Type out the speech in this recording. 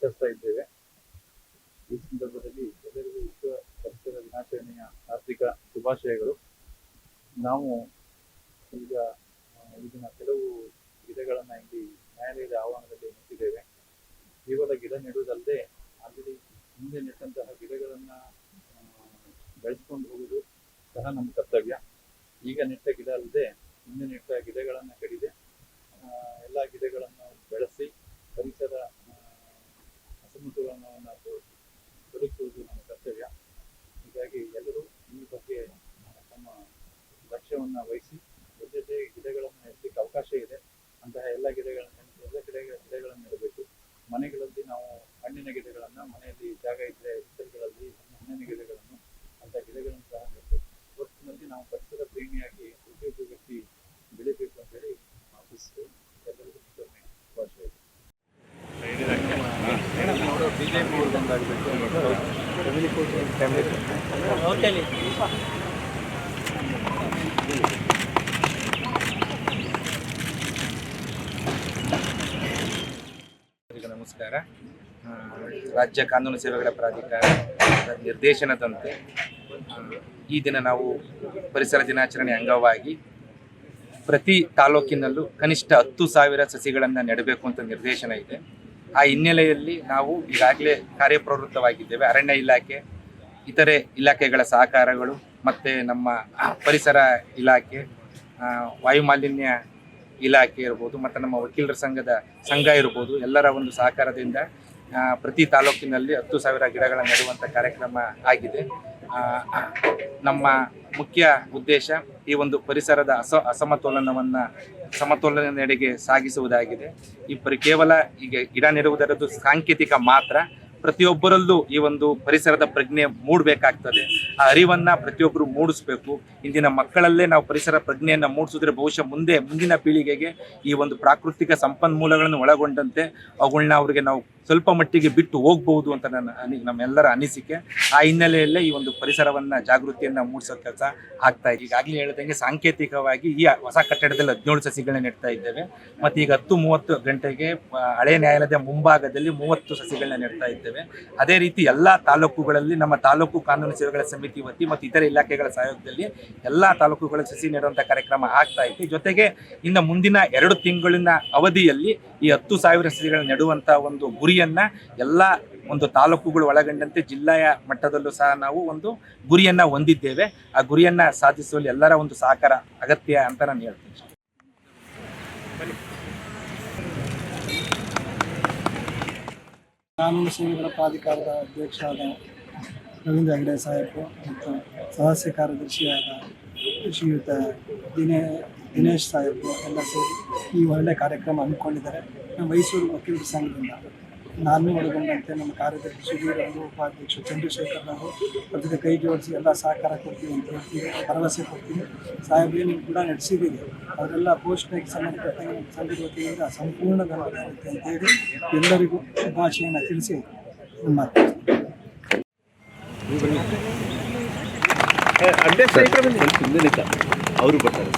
ಆಚರಿಸ್ತಾ ಇದ್ದೇವೆ. ಈ ಸಂದರ್ಭದಲ್ಲಿ ಎಲ್ಲರಿಗೂ ವಿಶ್ವ ಪರಿಸರ ದಿನಾಚರಣೆಯ ಹಾರ್ದಿಕ ಶುಭಾಶಯಗಳು. ನಾವು ಈಗ ಇದನ್ನ ಕೆಲವು ಗಿಡಗಳನ್ನು ಇಲ್ಲಿ ನ್ಯಾಯಾಲಯದ ಆವರಣದಲ್ಲಿ ನೆಟ್ಟಿದ್ದೇವೆ. ಕೇವಲ ಗಿಡ ನೆಡುವುದಲ್ಲದೆ ಆಲ್ರೆಡಿ ಹಿಂದೆ ನೆಟ್ಟಂತಹ ಗಿಡಗಳನ್ನು ಬೆಳೆಸ್ಕೊಂಡು ಹೋಗುವುದು ಸಹ ನಮ್ಮ ಕರ್ತವ್ಯ. ಈಗ ನೆಟ್ಟ ಗಿಡ ಅಲ್ಲದೆ ಹಿಂದೆ ನೆಟ್ಟ ಗಿಡಗಳನ್ನು ಕಡಿದೆ ಎಲ್ಲ ಗಿಡಗಳನ್ನು ಬೆಳೆಸಿ ಪರಿಸರ ಆ, ಅಸಮತೋಲನವನ್ನು ತೋ- ಬದುಕುವುದು ನಮ್ಮ ಕರ್ತವ್ಯ ಹೀಗಾಗಿ ಎಲ್ಲರೂ ಈ ಬಗ್ಗೆ ಆ, ತಮ್ಮ ಲಕ್ಷ್ಯವನ್ನು ವಹಿಸಿ ಜೊತೆ ಗಿಡಗಳನ್ನು ನೆಡಲಿಕ್ಕೆ ಅವಕಾಶ ಇದೆ ಅಂತಹ ಎಲ್ಲ ಗಿಡಗಳನ್ನು ಎಲ್ಲ ಗಿಡ ಗಿಡಗಳನ್ನು ನೆಡಬೇಕು ಮನೆಗಳಲ್ಲಿ ನಾವು ಹಣ್ಣಿನ ಗಿಡಗಳನ್ನು ಮನೆಯಲ್ಲಿ ಜಾಗ ಇದ್ದರೆ ಹಿತ್ತಲುಗಳಲ್ಲಿ ಹಣ್ಣಿನ ಗಿಡಗಳನ್ನು ಅಂತ ಗಿಡಗಳನ್ನು ಸಹ ನೆಡಬೇಕು ಒಟ್ಟಿನಲ್ಲಿ ನಾವು ಪರಿಸರ ಪ್ರೇಮಿಯಾಗಿ ಪ್ರತಿಯೊಬ್ಬ ವ್ಯಕ್ತಿ ಬೆಳಿಬೇಕು ಅಂತ ಹೇಳಿ ಆಶಿಸ್ತು ಎಲ್ಲರಿಗೂ ಮತ್ತೊಮ್ಮೆ ಶುಭಾಶಯ ನಮಸ್ಕಾರ. ರಾಜ್ಯ ಕಾನೂನು ಸೇವೆಗಳ ಪ್ರಾಧಿಕಾರ ನಿರ್ದೇಶನದಂತೆ ಈ ದಿನ ನಾವು ಪರಿಸರ ದಿನಾಚರಣೆ ಅಂಗವಾಗಿ ಪ್ರತಿ ತಾಲೂಕಿನಲ್ಲೂ ಕನಿಷ್ಠ ಹತ್ತು ಸಾವಿರ ಸಸಿಗಳನ್ನು ನೆಡಬೇಕು ಅಂತ ನಿರ್ದೇಶನ ಇದೆ. ಆ ಹಿನ್ನೆಲೆಯಲ್ಲಿ ನಾವು ಈಗಾಗಲೇ ಕಾರ್ಯಪ್ರವೃತ್ತವಾಗಿದ್ದೇವೆ. ಅರಣ್ಯ ಇಲಾಖೆ, ಇತರೆ ಇಲಾಖೆಗಳ ಸಹಕಾರಗಳು ಮತ್ತು ನಮ್ಮ ಪರಿಸರ ಇಲಾಖೆ ವಾಯುಮಾಲಿನ್ಯ ಇಲಾಖೆ ಇರ್ಬೋದು, ಮತ್ತು ನಮ್ಮ ವಕೀಲರ ಸಂಘದ ಸಂಘ ಇರ್ಬೋದು, ಎಲ್ಲರ ಒಂದು ಸಹಕಾರದಿಂದ ಪ್ರತಿ ತಾಲೂಕಿನಲ್ಲಿ ಹತ್ತು ಸಾವಿರ ಗಿಡಗಳ ನೆಡುವಂಥ ಕಾರ್ಯಕ್ರಮ ಆಗಿದೆ. ನಮ್ಮ ಮುಖ್ಯ ಉದ್ದೇಶ ಈ ಒಂದು ಪರಿಸರದ ಅಸ, ಅಸಮತೋಲನವನ್ನು ಸಮತೋಲನೆಡೆಗೆ ಸಾಗಿಸುವುದಾಗಿದೆ. ಈ ಪರಿ ಕೇವಲ ಈಗ ಗಿಡ ನೆಡುವುದರದ್ದು ಸಾಂಕೇತಿಕ ಮಾತ್ರ ಪ್ರತಿಯೊಬ್ಬರಲ್ಲೂ ಈ ಒಂದು ಪರಿಸರದ ಪ್ರಜ್ಞೆ ಮೂಡಬೇಕಾಗ್ತದೆ. ಆ ಅರಿವನ್ನ ಪ್ರತಿಯೊಬ್ಬರು ಮೂಡಿಸ್ಬೇಕು. ಇಂದಿನ ಮಕ್ಕಳಲ್ಲೇ ನಾವು ಪರಿಸರ ಪ್ರಜ್ಞೆಯನ್ನು ಮೂಡಿಸಿದ್ರೆ ಬಹುಶಃ ಮುಂದೆ, ಮುಂದಿನ ಪೀಳಿಗೆಗೆ ಈ ಒಂದು ಪ್ರಾಕೃತಿಕ ಸಂಪನ್ಮೂಲಗಳನ್ನು ಒಳಗೊಂಡಂತೆ ಅವುಗಳನ್ನ ಅವರಿಗೆ ನಾವು ಸ್ವಲ್ಪ ಮಟ್ಟಿಗೆ ಬಿಟ್ಟು ಹೋಗ್ಬಹುದು ಅಂತ ನನ್ನ ನಮ್ಮೆಲ್ಲರ ಅನಿಸಿಕೆ. ಆ ಹಿನ್ನೆಲೆಯಲ್ಲೇ ಈ ಒಂದು ಪರಿಸರವನ್ನ ಜಾಗೃತಿಯನ್ನ ಮೂಡಿಸೋ ಕೆಲಸ ಆಗ್ತಾ ಇದೆ. ಈಗಾಗಲೇ ಹೇಳ್ದಂಗೆ ಸಾಂಕೇತಿಕವಾಗಿ ಈ ಹೊಸ ಕಟ್ಟಡದಲ್ಲಿ ಹದಿನೇಳು ಸಸಿಗಳನ್ನ ನೆಡ್ತಾ ಇದ್ದೇವೆ. ಮತ್ತೆ ಈಗ ಹತ್ತು ಮೂವತ್ತು ಗಂಟೆಗೆ ಹಳೆ ನ್ಯಾಯಾಲಯದ ಮುಂಭಾಗದಲ್ಲಿ ಮೂವತ್ತು ಸಸಿಗಳನ್ನ ನೆಡ್ತಾ ಅದೇ ರೀತಿ ಎಲ್ಲ ತಾಲೂಕುಗಳಲ್ಲಿ ನಮ್ಮ ತಾಲೂಕು ಕಾನೂನು ಸೇವೆಗಳ ಸಮಿತಿ ವತಿ ಮತ್ತು ಇತರ ಇಲಾಖೆಗಳ ಸಹಯೋಗದಲ್ಲಿ ಎಲ್ಲ ತಾಲೂಕುಗಳ ಸಸಿ ನೆಡುವಂಥ ಕಾರ್ಯಕ್ರಮ ಆಗ್ತಾ ಇದೆ ಜೊತೆಗೆ ಇನ್ನು ಮುಂದಿನ ಎರಡು ತಿಂಗಳಿನ ಅವಧಿಯಲ್ಲಿ ಈ ಹತ್ತು ಸಾವಿರ ಸಸಿಗಳ ನೆಡುವಂಥ ಒಂದು ಗುರಿಯನ್ನ ಎಲ್ಲಾ ಒಂದು ತಾಲೂಕುಗಳು ಒಳಗೊಂಡಂತೆ ಜಿಲ್ಲೆಯ ಮಟ್ಟದಲ್ಲೂ ಸಹ ನಾವು ಒಂದು ಗುರಿಯನ್ನ ಹೊಂದಿದ್ದೇವೆ. ಆ ಗುರಿಯನ್ನ ಸಾಧಿಸುವಲ್ಲಿ ಎಲ್ಲರ ಒಂದು ಸಹಕಾರ ಅಗತ್ಯ ಅಂತ ನಾನು ಹೇಳ್ತೀನಿ. ಕಾನೂನು ಸೇವೆಗಳ ಪ್ರಾಧಿಕಾರದ ಅಧ್ಯಕ್ಷರಾದ ರವೀಂದ್ರ ಹೆಗಡೆ ಸಾಹೇಬರು ಮತ್ತು ಸದಸ್ಯ ಕಾರ್ಯದರ್ಶಿಯಾದ ಶ್ರೀಯುತ ದಿನೇ ದಿನೇಶ್ ಸಾಹೇಬರು ಎಲ್ಲ ಸೇರಿ ಈ ಒಳ್ಳೆಯ ಕಾರ್ಯಕ್ರಮ ಹಮ್ಮಿಕೊಂಡಿದ್ದಾರೆ. ನಮ್ಮ ಮೈಸೂರು ವಕೀಲರ ಸಂಘದಿಂದ. ನಾನು ಒಳಗೊಂಡಂತೆ ನಮ್ಮ ಕಾರ್ಯದರ್ಶಿ ಸುಧೀರ್ ಅವರು, ಉಪಾಧ್ಯಕ್ಷ ಚಂದ್ರಶೇಖರ್ ಅವರು, ಅದಕ್ಕೆ ಕೈ ಜೋಡಿಸಿ ಎಲ್ಲ ಸಹಕಾರ ಕೊಡ್ತೀವಿ ಅಂತ ಹೇಳ್ತೀವಿ, ಭರವಸೆ ಕೊಡ್ತೀವಿ. ಸಾಹೇಬ್ರೇನು ಕೂಡ ನಡೆಸಿದ್ದೀವಿ ಅವರೆಲ್ಲ ಪೋಸ್ಟ್ಗೆ ಸಂಬಂಧಪಟ್ಟ ಸಂಘದ ವತಿಯಿಂದ ಸಂಪೂರ್ಣ ಧನವಾಗಿರುತ್ತೆ ಅಂತೇಳಿ ಎಲ್ಲರಿಗೂ ಶುಭಾಶಯನ ತಿಳಿಸಿ ನಮ್ಮ ನಿಂತ ಅವರು ಬರ್ತಾರೆ.